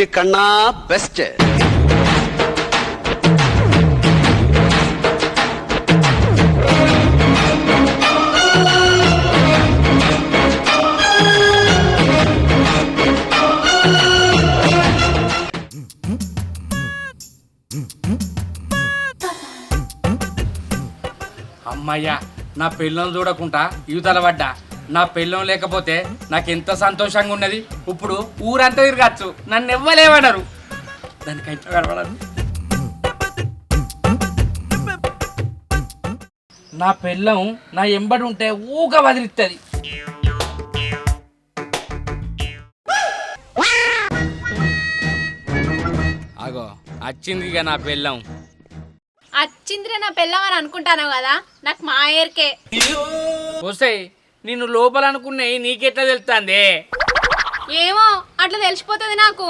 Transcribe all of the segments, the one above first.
Best కన్నా best అమ్మయ్యా నా పిల్లలు చూడకుండా యువతల పడ్డా? నా పిల్లం లేకపోతే నాకు ఎంత సంతోషంగా ఉన్నది? ఇప్పుడు ఊరంతా తిరగచ్చు. నన్ను ఎవ్వలేమన్నారు దానికైతే కనబడదు నా పిల్లం నా ఎంబడి ఉంటే ఊగ వదిలిస్తుంది అగో నా పిల్లం అచ్చింద్ర నా పెళ్ళం అని అనుకుంటాను కదా? నాకు మా ఏరికే వస్తే నిన్ను లోపల అనుకున్నాయి నీకెట్లా తెలుస్తుంది? ఏమో అట్లా తెలిసిపోతుంది నాకు.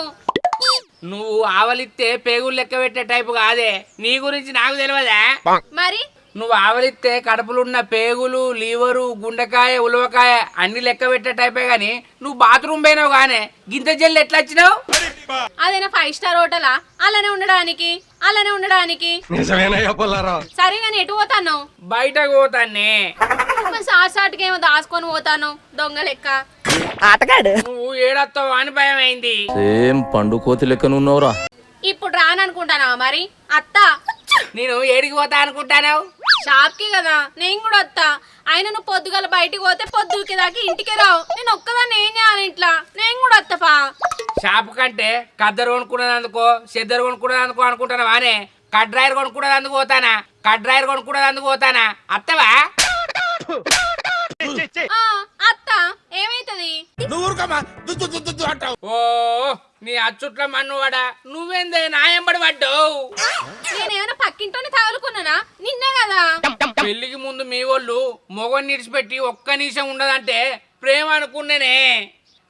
నువ్వు ఆవలిస్తే పేగులు లెక్క పెట్టే టైపు కాదే. నీ గురించి నాకు తెలియదా మరి? నువ్వు ఆవలిస్తే కడుపులున్న పేగులు లీవరు గుండెకాయ ఉలవకాయ అన్ని లెక్క పెట్టే టైపే గాని నువ్వు బాత్రూమ్ పోయినావు గానే గింత జల్లు ఎట్లా వచ్చినావు అదేనా ఫైవ్ స్టార్ హోటలా? అలానే ఉండడానికి అలానే ఉండడానికి. సరే కానీ ఎటు పోతాను బయటకు పోతానే సాట్ సాట్కి ఏమో దాచుకొని పోతాను దొంగ లెక్క. నువ్వు ఏడొస్తావు అని భయం అయింది సేం పండు కోతి లెక్కనున్నావురా ఇప్పుడు రాననుకుంటానా మరి? అత్త. నేను ఏడికి పోతా అనుకుంటానావు? షాప్కి కదా. నేను కూడా వస్తా ఆయన నువ్వు పొద్దుగల బయటికి పోతే పొద్దుకి దాకా ఇంటికి రావు. నేను ఒక్కదాన్ని ఏం చేయాలి ఇంట్లో? నేను కూడా వస్తాపా షాప్ కంటే కద్దరు కొనుక్కున్నదందుకో చెద్దరు కొనుక్కున్నదందుకో అనుకుంటానా వానే? కడ్రాయర్ కొనుక్కున్నదందుకు పోతానా? కడ్రాయర్ కొనుక్కున్నదందుకు పోతానా? అత్తవా? ఆ, అత్త. ఏమైతుంది? ఓ నీ అచ్చుట్ల మన్నువాడా? నువ్వేందే నాయంబడి పడ్డావు? నేనేమైనా పక్కింటోని తగులుకున్నానా? నిన్నే పెళ్ళికి ముందు మీ వాళ్ళు మొగని నిడిచిపెట్టి ఒక్క నిమిషం ఉండదంటే ప్రేమ అనుకున్నానే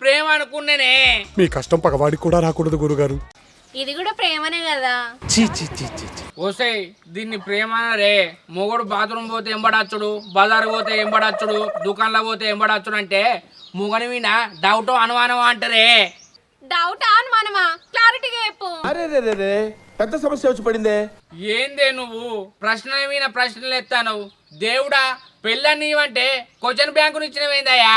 ప్రేమ అనుకున్నానే. మీ కష్టం పగవాడికి కూడా రాకూడదు గురుగారు. ఇది కూడా ప్రేమనే కదా? ఓసే దీన్ని ప్రేమ రే మొగడు బాత్రూమ్ పోతే ఎంబడచ్చుడు బజార్ పోతే ఎంబడచ్చుడు దుకాణంలో పోతే ఎంబడచ్చుడు అంటే మొగని మీద డౌట్ అనుమానం అంటారే? డౌట్ ఆన్ మనమా క్లారిటీగా చెప్పు. అరే రే రే రే. పెద్ద సమస్య వచ్చి పడిందే. ఏందే నువ్వు? ప్రశ్న మీద ప్రశ్నలు ఎత్తాను దేవుడా పెళ్ళన్నీవంటే క్వశ్చన్ బ్యాంకు ఇచ్చినవేందయ్యా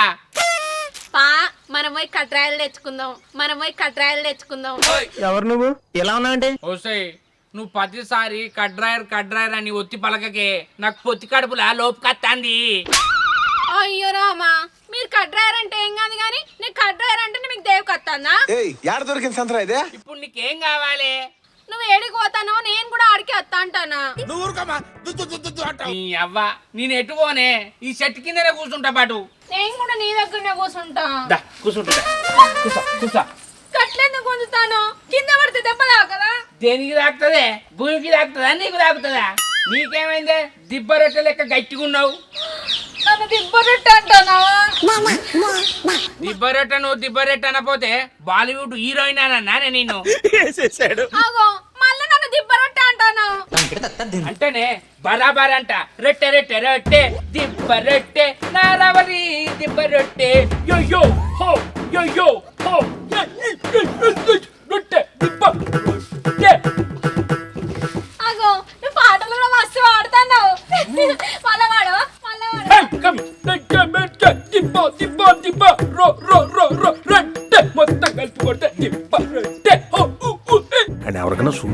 పా మనం పోయి కట్రాయలు తెచ్చుకుందాం. మనం పోయి కట్రాయలు తెచ్చుకుందాం. ఎవరు నువ్వు? ఎలా ఉన్నావంటే? ఓసే నువ్వు ప్రతిసారి కడ్రాయర్ కడ్రాయర్ అని ఒత్తి పలకకే నాకు పొత్తి కడుపులా లోపుకత్తాంది. అయ్యో రామా మీరు కట్రాయర్ అంటే ఏం కాదు కానీ నీకు కట్రాయర్ అంటే మీకు దేవు కత్తాందా ఏయ్ యాడ దొరికింది సంతరా ఇదే? ఇప్పుడు నీకేం కావాలి? నువ్వు ఏడికి పోతానో నేను కూడా ఆడికి వస్తా అంటానా? నీ అవ్వ నేను ఎటు పోనే? ఈ చెట్టు కిందనే కూర్చుంటా పాటు. నేను కూడా నీ దగ్గరనే కూర్చుంటా. దా, కూర్చుంటా కూర్చో కూర్చో. కట్లెందుకు గుంజుతాను కింద పడితే దెబ్బ తాకదా దేనికి తాకుతుంది? భూమికి తాకుతుందా? నీకు తాకుతుందా? నీకేమైందే? దిబ్బ రొట్టె లెక్క గట్టిగా ఉన్నావు దిబ్బరొట్టు నువ్వు దిబ్బ రొట్టె అనపోతే బాలీవుడ్ హీరోయిన్ అన్నా నేను ఆగో మళ్ళీ నన్ను దిబ్బరొట్టు అంటాను అంటేనే బరాబర్ అంట రొట్టె రొట్టె రొట్టె దిబ్బ రొట్టె నారవరి దిబ్బ రొట్టె యో యో హో యో యో హో రొట్టె దిబ్బ.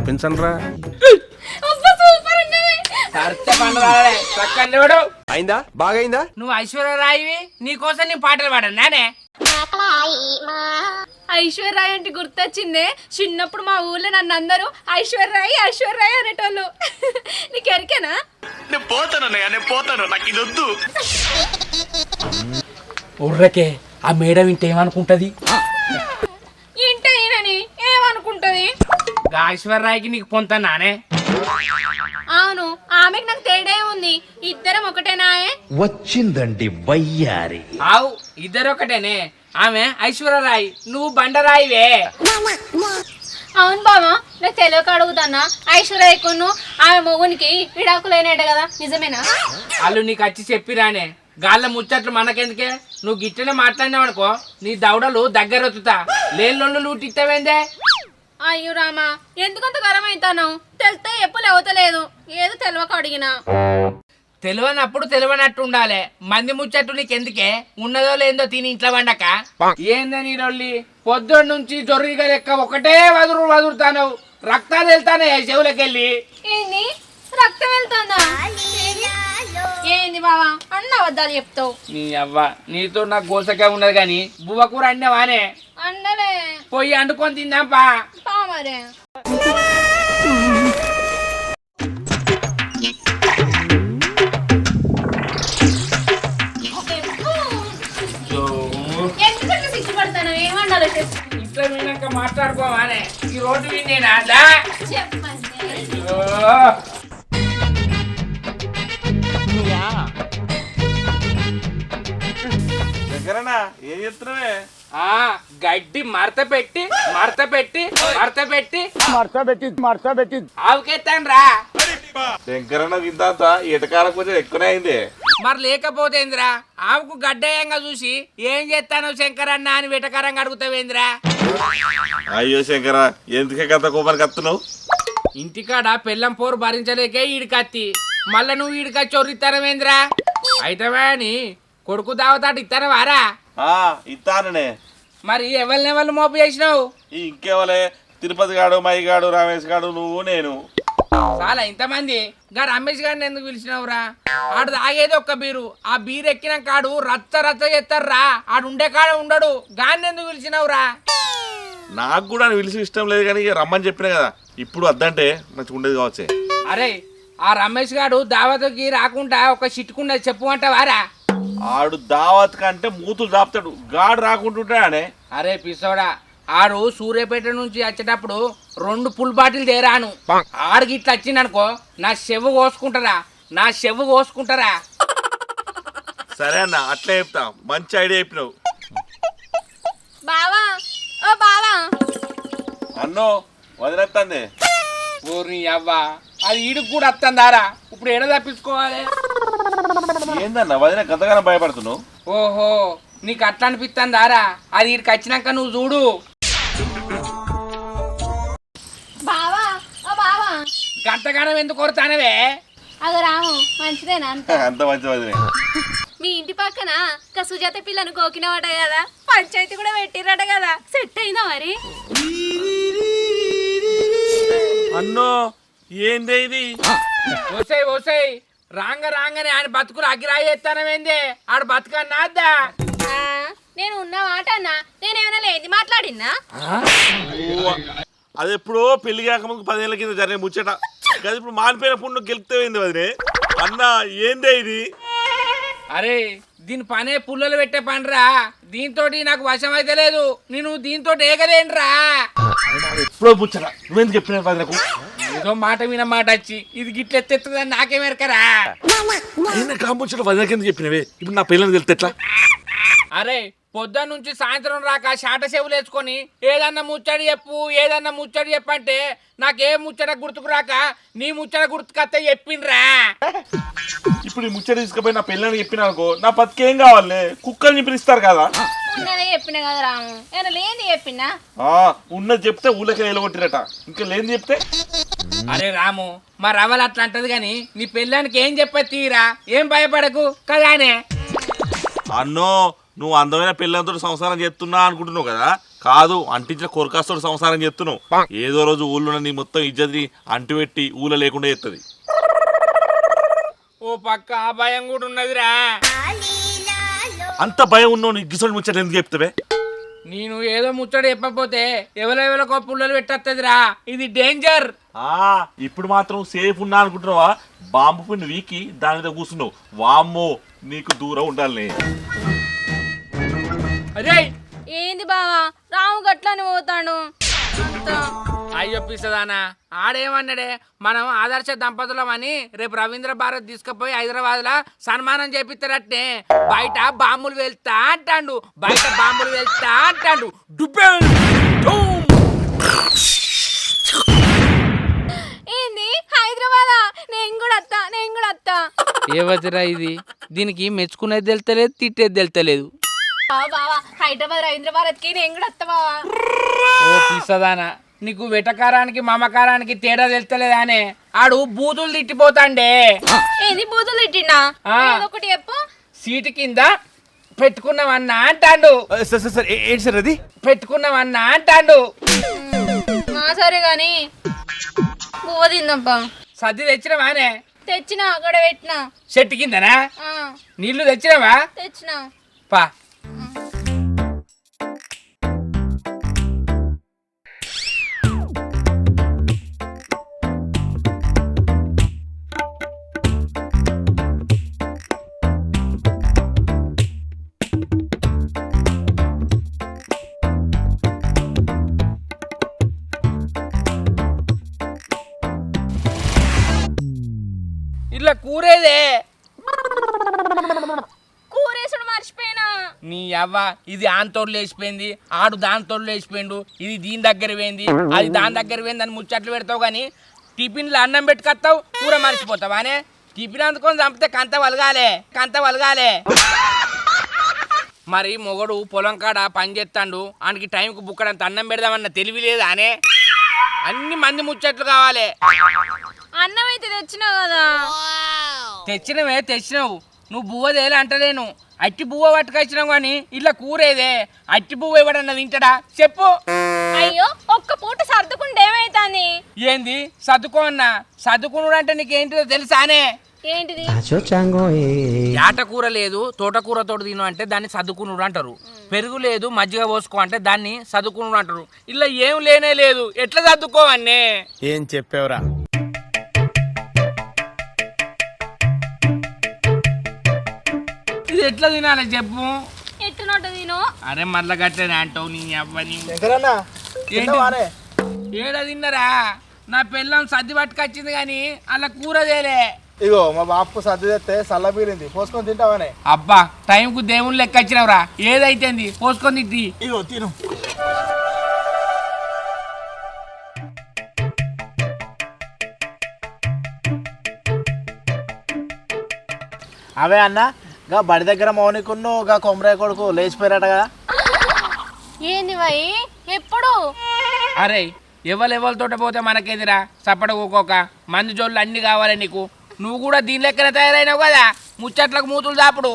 చూపించండి రా పండుగ చక్కనివాడు అయిందా? బాగైందా? నువ్వు ఐశ్వర్యరాయివి నీకోసం నీ పాటలు పాడాను. నానే. ఐశ్వర్రాయ్ అంటే గుర్తొచ్చిందే. చిన్నప్పుడు మా ఊర్లో నన్ను అందరూ ఐశ్వర్రాయ్ ఐశ్వర్రాయ్ అనేటోళ్ళు. నీకు ఎరికేనా? నేను పోతాను నేను పోతాను. నాకు ఇది వద్దు. ఉర్రకే ఆ మేడం ఇంటేమనుకుంటది గా ఐశ్వర్యరాయ్కి నీకు పొంత నానే? అవును ఆమెకు నాకు తేడా ఉంది ఇద్దరం ఒకటేనాయే వచ్చిందండి వయ్యారి. ఆవు ఇద్దరు ఒకటేనే ఆమె ఐశ్వర్యరాయ్ నువ్వు బండరాయివే. అవును బావా నాకు తెలియక అడుగుతానా ఐశ్వర్యకును ఆమె మొగునికి విడాకులైనట్టు కదా నిజమేనా? వాళ్ళు నీకు వచ్చి చెప్పిరానే. గాళ్ళ ముచ్చట్లు మనకెందుకే? నువ్వు గిట్టనే మాట్లాడినావు అనుకో నీ దవడలు దగ్గర వచ్చుతా లేని లూటిస్తావేందే అయ్యో రామా ఎందుకంత గరం అవుతాను తెలితే ఎప్పుడు లేవతలేదు. ఏదో తెలియక అడిగినా. తెలియనప్పుడు తెలియనట్టు ఉండాలి మంది ముచ్చట్టు నీకెందుకే? ఉన్నదో లేదో తిని ఇంట్లో వండక. ఏందని రొల్లి పొద్దున్న నుంచి జొర్రిగా లెక్క ఒకటే వదురు వదురుతాను రక్తాలు వెళ్తానే చెవులకెళ్ళి. ఏంది? రక్తం వెళ్తుందా? ఏంది బావా? అన్న అబద్ధాలు చెప్తావు. నీ అవ్వ నీతో నాకు గోసకే ఉన్నది కానీ బువ్వ కూర అండేవానే అన్నలే పోయి అండుకొని తిందాంపా. పా మరే. ఇంట్లో విన్నాక మాట్లాడుకోవానే ఈ రోడ్డు విన్నేనా దా. చెప్పండి. అయ్యో. దగ్గరనా? ఏం చెప్తున్నావే ఆ. గడ్డి మడత పెట్టి మడత పెట్టి మడత పెట్టి. మర్చ పెట్టి మర్చ పెట్టి. ఆవుకెత్తాను రా శంకరన్న విందాంత ఎటకారం కొంచెం ఎక్కువనే అయింది. మరి లేకపోతేంద్రా ఆవుకు గడ్డయంగా చూసి ఏం చేస్తాను శంకరన్న అని వెటకారంగా అడుగుతావేంద్రా అయ్యో శంకర ఎందుకే కథ కోపానికి వస్తున్నావు? ఇంటికాడ పెళ్ళం పోరు భరించలేకే ఈడికత్తి. మళ్ళా నువ్వు ఈడికచ్చి ఒర్రిస్తానవేంద్రా అయితే అని కొడుకు దావతాడు ఇస్తానవారా ఆ ఇస్తాననే మరి ఎవరినెవరిని మోపు చేసినావు? ఇంకేవలే? తిరుపతి గాడు మైగాడు రమేష్ గాడు నువ్వు నేను. చాలా ఇంతమంది. గా రమేష్ గారిని ఎందుకు పిలిచినావురా? ఆడు తాగేది ఒక్క బీరు. ఆ బీరు ఎక్కిన కాడు రచ్చ రచ్చ చేస్తారా ఆడు ఉండే కాడ ఉండడు. గాన్ని ఎందుకు పిలిచినావురా? నాకు కూడా పిలిచి ఇష్టం లేదు కానీ ఇక రమ్మని చెప్పిన కదా. ఇప్పుడు వద్దంటే మంచిగా ఉండేది కావచ్చే. అరే ఆ రమేష్ గాడు దావతకి రాకుండా ఒక చిట్టుకున్నది చెప్పు అంటావారా ఆడు దావత్ కంటే మూతులు దాపుతాడు. గాడు రాకుంటుంటాడే అరే పిసోడా ఆడు సూర్యాపేట నుంచి వచ్చేటప్పుడు రెండు పుల్ బాటిల్ తేరాను. ఆడికి ఇట్లా వచ్చిందనుకో నా చెవు కోసుకుంటారా? నా చెవు కోసుకుంటారా? సరే అన్న అట్లే చెప్తా. మంచి ఐడియా చెప్పినావు. బావా ఓ బావా. అన్నో వదిలేస్తాంది ఊరిని అవ్వా అది ఈడికి కూడా వస్తుందారా ఇప్పుడు ఎడ తప్పించుకోవాలి? ఏందన్న వదిన గతగానం భయపడుతున్నావు? ఓహో నీకు అట్లా అనిపిస్తుందారా అది ఈడికి వచ్చినాక నువ్వు చూడు. బావా ఓ బావా. గంటగానం ఎందుకు కొడతానవే? అగ రాము మంచిదేనా అంత? అంత మంచి వదిలే మీ ఇంటి పక్కన ఒక సుజాత పిల్లను కోకినవాట కదా? పంచాయతీ కూడా పెట్టిరట కదా? సెట్ అయిందా మరి? అన్నో ఏంది ఇది? ఓసై ఓసై రాంగ రాంగనే ఆయన బతుకులు అగిరాయి ఎత్తానవేందే ఆడు బతుకన్నాద్దా ఆ, నేను ఉన్న మాట అన్నా? నేనేమైనా లేది మాట్లాడినా అది ఎప్పుడో పెళ్ళి కాకముందు పదేళ్ళ కింద జరిగే ముచ్చట. అది ఇప్పుడు మానిపోయిన పుండు గెలుపుతాయింది వదిలే అన్న ఏందే ఇది? అరే దీని పనే పుల్లలు పెట్టే పనిరా. దీంతో నాకు వశం అయితే లేదు. నేను దీంతో ఏగలేనురా. ఎప్పుడో ముచ్చట. నువ్వెందుకు చెప్పిన ఏదో మాట విన మాట వచ్చి ఇది గిట్ల ఎత్తెత్తుందని నాకేమెరకరా అయినా కాముచ్చట వదిలకి ఎందుకు చెప్పినవే? ఇప్పుడు నా పిల్లలు తెలితే ఎట్లా? అరే పొద్దున్న నుంచి సాయంత్రం రాక షాట చెవులు వేసుకొని ఏదన్నా ముచ్చడి చెప్పు ఏదన్నా ముచ్చడి చెప్పంటే నాకే ముచ్చట గుర్తుకు రాక నీ ముచ్చట గుర్తుకత్తే చెప్పిండ్రా. ఇప్పుడు ఈ ముచ్చట తీసుకుపోయి నా పిల్లని చెప్పిన అనుకో నా బతికేం కావాలి? కుక్కల్ని పిలుస్తారు కదా. ఉన్నదే చెప్పిన కదా రాము. ఏమైనా లేని చెప్పినా? ఆ ఉన్నది చెప్తే ఊళ్ళకి నిలగొట్టిరట. ఇంకా లేని చెప్తే? అరే రాము మా రవలు అట్లా అంటది కానీ నీ పెళ్ళానికి ఏం చెప్పేది తీరా? ఏం భయపడకు కదానే. అన్నో నువ్వు అందమైన పిల్లలతో సంసారం చేస్తున్నా అనుకుంటున్నావు కదా? కాదు అంటించిన కొరకాస్తోడు సంసారం చేస్తున్నావు. ఏదో రోజు ఊళ్ళో నీ మొత్తం ఇజ్జతి అంటుపెట్టి ఊళ్ళో లేకుండా చేస్తుంది ఓ పక్క ఆ భయం కూడా ఉన్నదిరా. అంత భయం ఉన్నావు నీ గిసోడి ముచ్చట ఎందుకు చెప్తావే? నేను ఏదో ముచ్చట చెప్పకపోతే ఎవరెవరికో పుల్లలు పెట్టేస్తుందిరా ఇది డేంజర్ ఆ ఇప్పుడు మాత్రం సేఫ్ ఉన్నా అనుకుంటున్నావా? బాంబు పిన్ వీకి దాని మీద కూర్చున్నావు. వామ్మో నీకు దూరం ఉండాలి. ఏంది బావా? రాము గట్లని పోతాడు. అయ్యో పిసదానా ఆడేమన్నాడే? మనం ఆదర్శ దంపతులం అని రేపు రవీంద్ర భారత్ తీసుకుపోయి హైదరాబాద్ లా సన్మానం చేపిస్తారట్నే బయట బాంబులు వెళ్తా అంటాడు. బయట బాంబులు వెళ్తా అంటాడు. ఏంది? హైదరాబాదా? నేను కూడా వస్తా నేను కూడా వస్తా ఏ వదిరా ఇది? దీనికి మెచ్చుకునేది తెలుతలేదు తిట్టేది తెలుతలేదు బావా హైదరాబాద్ నేను కూడా ఓ పిసదానా నీకు వెటకారానికి మమకారానికి తేడా తెలుస్తలేదానే ఆడు బూతులు తిట్టిపోతాండే. ఏంది బూతులు తిట్టినా ఒకటి చెప్పు. సీటు కింద పెట్టుకున్నామన్నా అంటాండు. సార్ సార్ సార్ ఏంటి సార్ అది? పెట్టుకున్నామన్నా అంటాండు. సరే గాని. పువ్వు సర్ది తెచ్చినవానే తెచ్చిన అక్కడ పెట్టినా. చెట్టు కిందనా? ఆ, నీళ్ళు తెచ్చినవా? తెచ్చిన. పా. కూరేదే కూరేసుడు మర్చిపోయినా. నీ అవ్వ ఇది ఆంతోడు లేచిపోయింది ఆడు దానితోడు లేచిపోయిండు ఇది దీని దగ్గర పోయింది అది దాని దగ్గర పోయింది అని ముచ్చట్లు పెడతావు కానీ టిఫిన్లో అన్నం పెట్టుకొస్తావు కూర మర్చిపోతావానే టిఫిన్ అందుకొని చంపితే కంత వలగాలే కంత వలగాలే. మరి మొగడు పొలం కాడ పని చేస్తాడు ఆయనకి టైంకి బుక్కడంత అన్నం పెడదామన్న తెలివి లేదా అనే అన్ని మంది ముచ్చట్లు కావాలి. అన్నం అయితే తెచ్చినావు కదా. తెచ్చినవే తెచ్చినావు. నువ్వు బువ్వ తేలే అంటలేను అట్టి బువ్వ పట్టుకొచ్చినావు కానీ ఇలా కూరేదే. అట్టి బువ్వ ఎవడన్నా తింటడా? చెప్పు. అయ్యో ఒక్క పూట సర్దుకుంటే ఏమైతుంది? ఏంది? సర్దుకో అన్నా. సర్దుకునుడు అంటే నీకేంటిదో తెలుసానే. ఏంటిది? యాట కూర లేదు తోటకూరతో తిను అంటే దాన్ని సర్దుకునుడు అంటారు. పెరుగు లేదు మజ్జిగ పోసుకో అంటే దాన్ని సర్దుకునుడు అంటారు. ఇలా ఏం లేనే లేదు. ఎట్లా సర్దుకోవన్నే ఏం చెప్పావురా? ఇది ఎట్లా తినాలి చెప్పు? తిను? అరే మళ్ళా గట్లనే అంటావు నీ అవ్వని. శంకరన్న తిన్నవానే ఏడ తిన్నరా? నా పిల్లం సర్ది పట్టుకొచ్చింది కానీ అలా కూర తేలే ఇగో మా బాపు సర్ది తెస్తే సల్ల బీరింది పోసుకొని తింటావానే అబ్బా టైంకు దేవుని లెక్క వచ్చినవురా. ఏదైతేంది? పోసుకొని తిట్టి ఇగో తిను. అవే అన్న గా బడి దగ్గర మౌనికున్ను గా కొమరయ్య కొడుకు లేచిపోయారట కదా. ఏంది వై ఎప్పుడు? అరే ఎవరెవరితోట పోతే మనకేదిరా? చప్పట ఊకోక మంది జోళ్ళు అన్ని కావాలి నీకు. నువ్వు కూడా దీని లెక్కన తయారైనావు కదా? ముచ్చట్లకు మూతులు దాపుడు.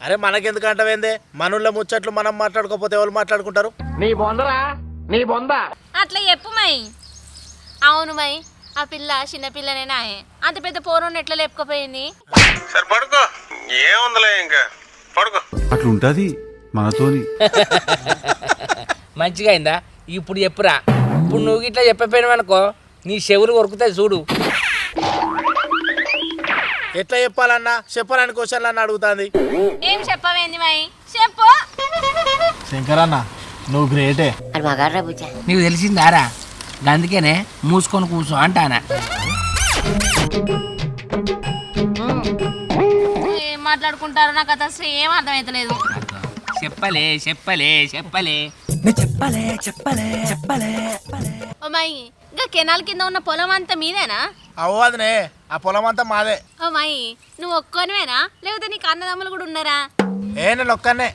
అరే మనకెందుకంటవేందే? మనుళ్ళ ముచ్చట్లు మనం మాట్లాడుకోకపోతే ఎవరు మాట్లాడుకుంటారు? అట్లా చెప్పు మై. అవును మై. ఆ పిల్ల చిన్న పిల్లనేనా అంత పెద్ద పోరుని ఎట్లా లేపుకపోయింది? సరే పడుకో. ఏముందిలే ఇంకా? పడుకో. అట్లుంటది మనతోని. మంచిగా అయిందా ఇప్పుడు చెప్పురా. ఇప్పుడు నువ్వు ఇట్లా చెప్పపోయినావనుకో నీ చెవులు కొరుకుతాయి చూడు. ఎట్లా చెప్పాలన్నా? చెప్పాలని క్వశ్చన్లు అన్న అడుగుతాంది. ఏం చెప్పవేంది మై చెప్పు. శంకరన్న నువ్వు గ్రేటే. నీకు తెలిసిందారా? అందుకేనే మూసుకొని కూర్చో అంటానా. ఏం మాట్లాడుకుంటారో నాకు అది అసలు ఏం అర్థమైతలేదు. చెప్పలే చెప్పలే చెప్పలే. ఓ మై ఇంకా కెనాల్ కింద ఉన్న పొలం అంతా మీదేనా? అవ్వదునే ఆ పొలం అంతా మాదే. ఓ మై నువ్వు ఒక్కొనివేనా? లేకపోతే నీకు అన్నదమ్ములు కూడా ఉన్నారా? ఏ నేను ఒక్కనే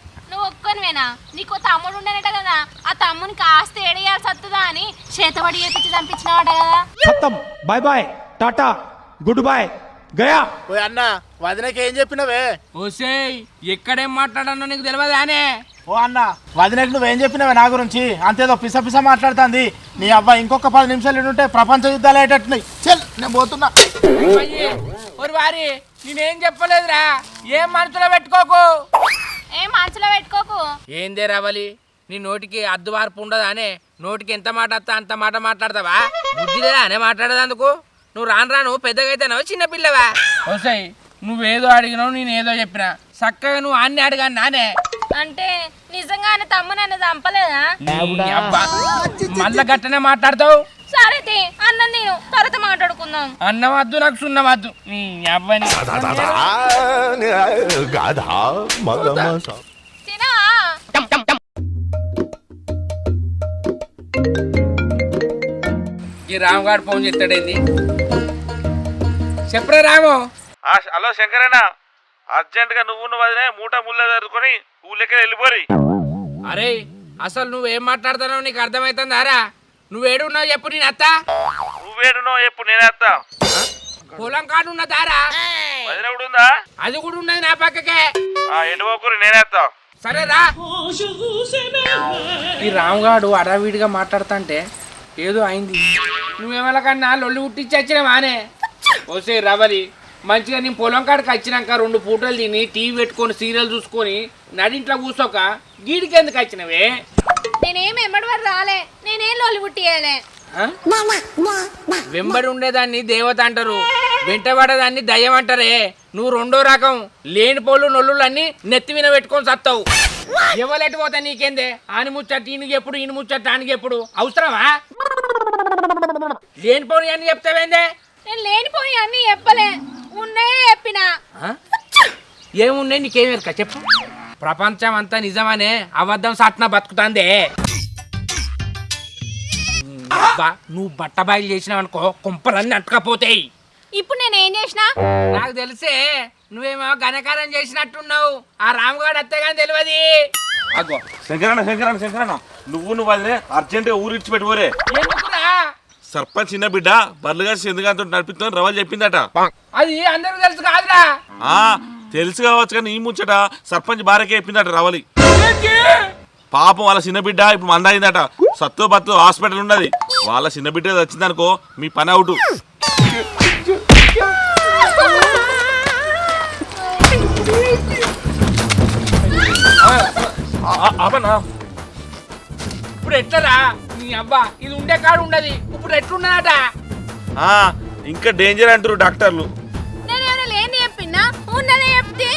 నువ్వు ఒక్కొనివేనా నీకు తమ్ముడు ఉండేనట కదా. ఆ తమ్మునికి ఆస్తి ఏడేయాల్సి వస్తుందా అని చేతబడి చేపించి చంపించినావట కదా. ఖతం bye bye tata. Good bye Gaya. ఓ అన్న వదినకి ఏం చెప్పినవే? ఓసేయ్ ఎక్కడేం మాట్లాడానో నీకు తెలియదానే ఓ అన్న వదినకి నువ్వేం చెప్పినవే నా గురించి? అంతేదో పిస పిస మాట్లాడుతుంది. నీ అబ్బాయి ఇంకొక పది నిమిషాలు ఉంటే ప్రపంచ యుద్ధాలు అయ్యేటట్టున్నాయి. చెల్ నేను పోతున్నా. ఒరి వారి నేనేం చెప్పలేదురా. ఏం మనసులో పెట్టుకోకు? ఏం మనసులో పెట్టుకోకు. ఏందే రావాలి? నీ నోటికి అద్దు మార్పు ఉండదానే నోటికి ఎంత మాట వస్తా అంత మాట మాట్లాడతావా? బుద్ధి లేదా అనే మాట్లాడేదందుకు? నువ్వు రాను రాను పెద్దగా అయితేనావు చిన్న పిల్లవా? వస్తాయి నువ్వేదో అడిగినావు నేను ఏదో చెప్పినా. చక్కగా నువ్వు అన్ని అడిగాను నానే అంటే నిజంగానే తమ్ము నన్ను చంపలేదా? ఈ అబ్బా, మళ్ళా గట్టనే మాట్లాడతావు? సరే అన్నం నేను తర్వాత మాట్లాడుకుందాం. అన్నం వద్దు నాకు సున్నం వద్దు? నీ అబ్బాయి తినా ఈ రాముగాడు ఫోన్ చేస్తాడేంది? చెప్పరా రాము. హలో శంకరన్న అర్జెంటుగా నువ్వు నువ్వు వదిలే మూట ముళ్ళ ఊళ్ళో ఊళ్ళకి వెళ్ళిపోరి. అరే అసలు నువ్వేం మాట్లాడుతున్నావు నీకు అర్థమవుతుందారా నువ్వేడున్నావు చెప్పు నేను అత్త. నువ్వేడునో ఎప్పుడు నేనే వస్తా పొలం కాడు ఉన్నదారా వదిన కూడా ఉందా? అది కూడా ఉన్నది నా పక్కకే. ఎండుపోకూరి నేనే వస్తా సరేరా ఈ రాముగాడు అడావిడిగా మాట్లాడుతుంటే ఏదో అయింది. నువ్వేమలకన్నా లొల్లి ఉట్టించి వచ్చినావానే ఓసే రవలి మంచిగా నేను పొలం కాడికి వచ్చినాక రెండు పూటలు తిని టీవీ పెట్టుకొని సీరియల్ చూసుకొని నడింట్లో కూర్చోక గీడికి ఎందుకు వచ్చినవే? నేనేం ఎమ్మడి వారు రాలే నేనేం లోలి పుట్టియలే? వెంబడి ఉండేదాన్ని దేవత అంటారు వెంటబడేదాన్ని దయ్యం అంటారే. నువ్వు రెండో రకం లేని పోలు నొల్లులు అన్ని నెత్తి మీద పెట్టుకొని సత్తావు. ఎవలెటు పోతా నీకేందే? ఆని ముచ్చట ఈయనకి ఎప్పుడు ఈయన ముచ్చట ఆనికి ఎప్పుడు? అవసరమా? లేని పోని అని చెప్తావేందే? నేను లేనిపోయి అన్ని చెప్పలే ఉన్నాయే చెప్పినా? ఏమున్నాయి? నీకేం ఎరక? చెప్పు. ప్రపంచం అంతా నిజమనే అబద్ధం సాట్న బతుకుతాందే. అబ్బా, నువ్వు బట్ట బాయిలు చేసినావు అనుకో కుంపలన్నీ అంటకపోతాయి ఇప్పుడు నేనేం చేసినా? నాకు తెలిసే నువ్వేమో ఘనకారం చేసినట్టున్నావు. ఆ రాముగాడు అత్తే కానీ తెలియదు. అగో శంకరన్న శంకరన్న శంకరన్న. నువ్వు నువ్వు వదిలే అర్జెంటుగా ఊరు ఇచ్చి పెట్టుకోరే. ఎందుకురా? సర్పంచ్ చిన్న బిడ్డ బర్లుగా సింధుగాంతో నడిపిస్తాను రవల్ చెప్పిందట అది అందరికి తెలుసు కాదురా ఆ తెలుసు కావచ్చు కానీ ఈ ముచ్చట సర్పంచ్ భార్యకే చెప్పిందట రవలి పాపం వాళ్ళ చిన్న బిడ్డ ఇప్పుడు మందైందట సత్తు బత్తు హాస్పిటల్ ఉన్నది వాళ్ళ చిన్న బిడ్డ వచ్చిందనుకో మీ పని అవుట్ అవనా ఇప్పుడు ఎట్లరా నీ అబ్బా ఇది ఉండే కాడు ఉండదు. ఇప్పుడు ఎట్లున్నదట? ఆ, ఇంకా డేంజర్ అంటారు డాక్టర్లు. నేనేమైనా లేని చెప్పినా? ఉన్నదే చెప్తే?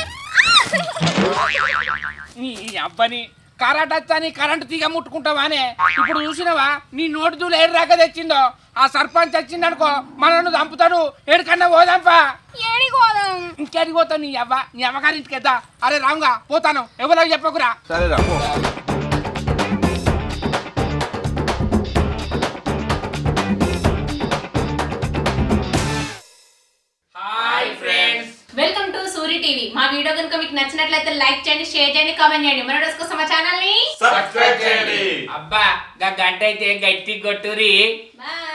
నీ అబ్బని కరాటచ్చని కరెంట్ తీగ ముట్టుకుంటావానే? ఇప్పుడు చూసినవా? నీ నోటి దూలు ఏడు రాక తెచ్చిందో? ఆ సర్పంచ్ వచ్చిందనుకో మనల్ని చంపుతాడు. ఏడికన్నా పోదాంపా. ఏడికి పోదాం? ఇంకేడికి పోతావు నీ అవ్వ? నీ అమ్మగారింటికి ఎద్దా అరే రాముగా పోతాను. ఎవరో చెప్పకురా? సరేరా పో. టీవీ మా వీడియో కనుక మీకు నచ్చినట్లయితే లైక్ చేయండి షేర్ చేయండి కామెంట్ చేయండి. మన కోసం మా ఛానల్ని అబ్బా గా గంట అయితే గట్టి కొట్టురి బాయ్.